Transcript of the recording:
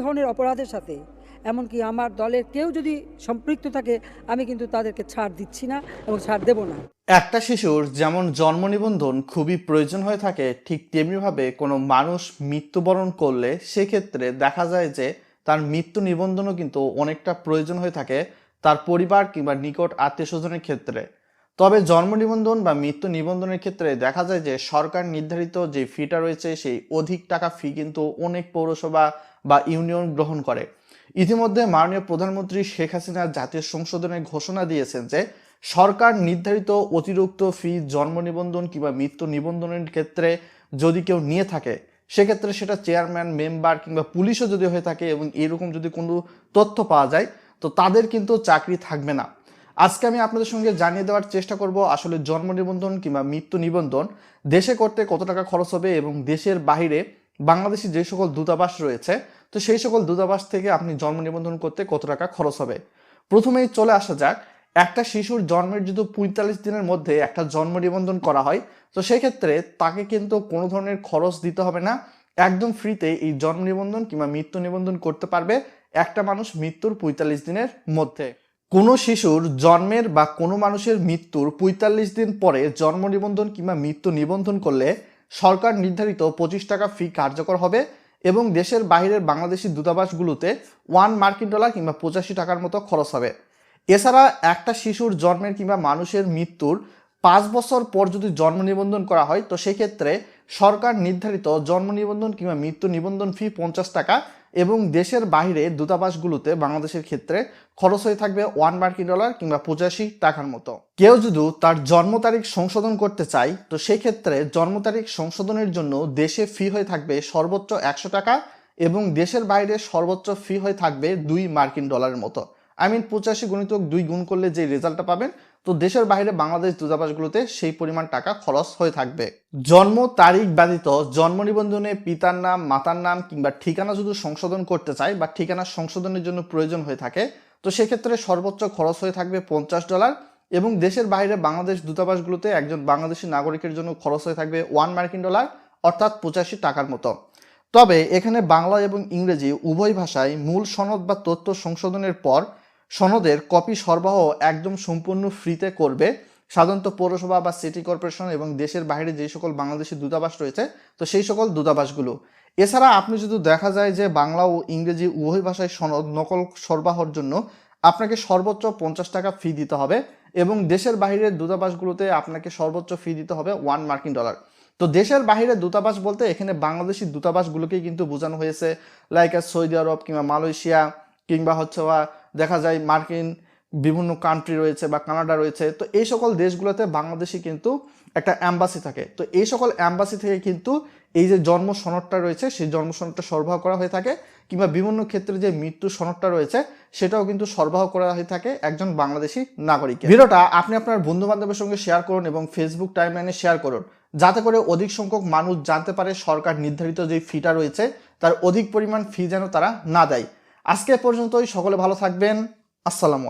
ধরনের অপরাধের সাথে, এমনকি আমার দলের কেউ যদি সম্পৃক্ত থাকে, আমি কিন্তু তাদেরকে ছাড় দিচ্ছি না এবং ছাড় দেব না। একটা শিশুর যেমন জন্ম নিবন্ধন খুবই প্রয়োজন হয়ে থাকে, ঠিক তেমনিভাবে কোনো মানুষ মৃত্যুবরণ করলে সেক্ষেত্রে দেখা যায় যে তার মৃত্যু নিবন্ধনও কিন্তু অনেকটা প্রয়োজন হয়ে থাকে তার পরিবার কিংবা নিকট আত্মীয় স্বজনের ক্ষেত্রে। তবে জন্ম নিবন্ধন বা মৃত্যু নিবন্ধনের ক্ষেত্রে দেখা যায় যে সরকার নির্ধারিত যে ফিটা রয়েছে, সেই অধিক টাকা ফি কিন্তু অনেক পৌরসভা বা ইউনিয়ন গ্রহণ করে। ইতিমধ্যে মাননীয় প্রধানমন্ত্রী শেখ হাসিনা জাতীয় সংশোধনে ঘোষণা দিয়েছেন যে সরকার নির্ধারিত অতিরিক্ত ফি জন্ম নিবন্ধন কিংবা মৃত্যু নিবন্ধনের ক্ষেত্রে যদি কেউ নিয়ে থাকে, সেক্ষেত্রে সেটা চেয়ারম্যান মেম্বার কিংবা পুলিশও যদি হয়ে থাকে এবং এরকম যদি কোনো তথ্য পাওয়া যায়, তো তাদের কিন্তু চাকরি থাকবে না। আজকে আমি আপনাদের সঙ্গে জানিয়ে দেওয়ার চেষ্টা করব আসলে জন্ম নিবন্ধন কিংবা মৃত্যু নিবন্ধন, দেশে করতে কত টাকা খরচ হবে এবং দেশের বাইরে বাংলাদেশি যে সকল দূতাবাস রয়েছে, তো সেই সকল দূতাবাস থেকে আপনি জন্ম নিবন্ধন করতে কত টাকা খরচ হবে? প্রথমেই চলে আসা যাক, একটা শিশুর জন্মের যদি পঁয়তাল্লিশ দিনের মধ্যে একটা জন্ম নিবন্ধন করা হয়, তো সেক্ষেত্রে তাকে কিন্তু কোনো ধরনের খরচ দিতে হবে না। একদম ফ্রিতে এই জন্ম নিবন্ধন কিংবা মৃত্যু নিবন্ধন করতে পারবে একটা মানুষ মৃত্যুর পঁয়তাল্লিশ দিনের মধ্যে। কোনো শিশুর জন্মের বা কোনো মানুষের মৃত্যুর পঁয়তাল্লিশ দিন পরে জন্ম নিবন্ধন কিংবা মৃত্যু নিবন্ধন করলে সরকার নির্ধারিত পঁচিশ টাকা ফি কার্যকর হবে এবং দেশের বাইরের বাংলাদেশি দূতাবাসগুলোতে ওয়ান মার্কিন ডলার কিংবা পঁচাশি টাকার মতো খরচ হবে। এছাড়া একটা শিশুর জন্মের কিংবা মানুষের মৃত্যুর পাঁচ বছর পর যদি জন্ম নিবন্ধন করা হয়, তো সেক্ষেত্রে সরকার নির্ধারিত জন্ম নিবন্ধন কিংবা মৃত্যু নিবন্ধন ফি পঞ্চাশ টাকা এবং দেশের বাইরে দূতাবাসগুলোতে বাংলাদেশের ক্ষেত্রে খরচ হয়ে থাকবে ওয়ান মার্কিন ডলার কিংবা পঁচাশি টাকার মতো। কেউ যদি তার জন্ম তারিখ সংশোধন করতে চায়, তো সেই ক্ষেত্রে জন্ম তারিখ সংশোধনের জন্য দেশে ফি হয়ে থাকবে সর্বোচ্চ একশো টাকা এবং দেশের বাইরে সর্বোচ্চ ফি হয়ে থাকবে দুই মার্কিন ডলারের মতো। আই মিন পঁচাশি গুণিতক দুই গুণ করলে যে রেজাল্টটা পাবেন তো দেশের বাইরে বাংলাদেশ দূতাবাসগুলোতে সেই পরিমাণ টাকা খরচ হয়ে থাকবে। জন্ম তারিখ ব্যতীত জন্ম নিবন্ধনে পিতার নাম, মাতার নাম কিংবা ঠিকানা যদি সংশোধন করতে চায় বা ঠিকানা সংশোধনের জন্য প্রয়োজন হয়ে থাকে, তো সেক্ষেত্রে সর্বোচ্চ খরচ হয়ে থাকবে পঞ্চাশ ডলার এবং দেশের বাইরে বাংলাদেশ দূতাবাসগুলোতে একজন বাংলাদেশি নাগরিকের জন্য খরচ হয়ে থাকবে ওয়ান মার্কিন ডলার অর্থাৎ পঁচাশি টাকার মতো। তবে এখানে বাংলা এবং ইংরেজি উভয় ভাষায় মূল সনদ বা তথ্য সংশোধনের পর সনদের কপি সরবরাহ একদম সম্পূর্ণ ফ্রিতে করবে। সাধারণত পৌরসভা বা সিটি কর্পোরেশন এবং দেশের বাইরে যে সকল বাংলাদেশি দূতাবাস রয়েছে, তো সেই সকল দূতাবাসগুলো। এছাড়া আপনি যদি দেখা যায় যে বাংলা ও ইংরেজি উভয় ভাষায় সনদ নকল সরবরাহর জন্য আপনাকে সর্বোচ্চ পঞ্চাশ টাকা ফি দিতে হবে এবং দেশের বাইরের দূতাবাসগুলোতে আপনাকে সর্বোচ্চ ফি দিতে হবে ওয়ান মার্কিন ডলার তো দেশের বাইরে দূতাবাস বলতে এখানে বাংলাদেশি দূতাবাসগুলোকেই কিন্তু বোঝানো হয়েছে লাইক সৌদি আরব কিংবা মালয়েশিয়া কিংবা হচ্ছে দেখা যায় মার্কিন বিভিন্ন কান্ট্রি রয়েছে বা কানাডা রয়েছে, তো এই সকল দেশগুলোতে বাংলাদেশি কিন্তু একটা অ্যাম্বাসি থাকে। তো এই সকল অ্যাম্বাসি থেকে কিন্তু এই যে জন্ম সনদটা রয়েছে, সেই জন্ম সনদটা সরবরাহ করা হয়ে থাকে, কিংবা বিভিন্ন ক্ষেত্রে যে মৃত্যু সনদটা রয়েছে, সেটাও কিন্তু সরবরাহ করা হয়ে থাকে একজন বাংলাদেশি নাগরিক ভিডিওটা আপনি আপনার বন্ধু বান্ধবের সঙ্গে শেয়ার করুন এবং ফেসবুক টাইমলাইনে শেয়ার করুন, যাতে করে অধিক সংখ্যক মানুষ জানতে পারে সরকার নির্ধারিত যে ফিটা রয়েছে, তার অধিক পরিমাণ ফি যেন তারা না দেয়। আজকে পর্যন্তই সকলে ভালো থাকবেন। আসসালামু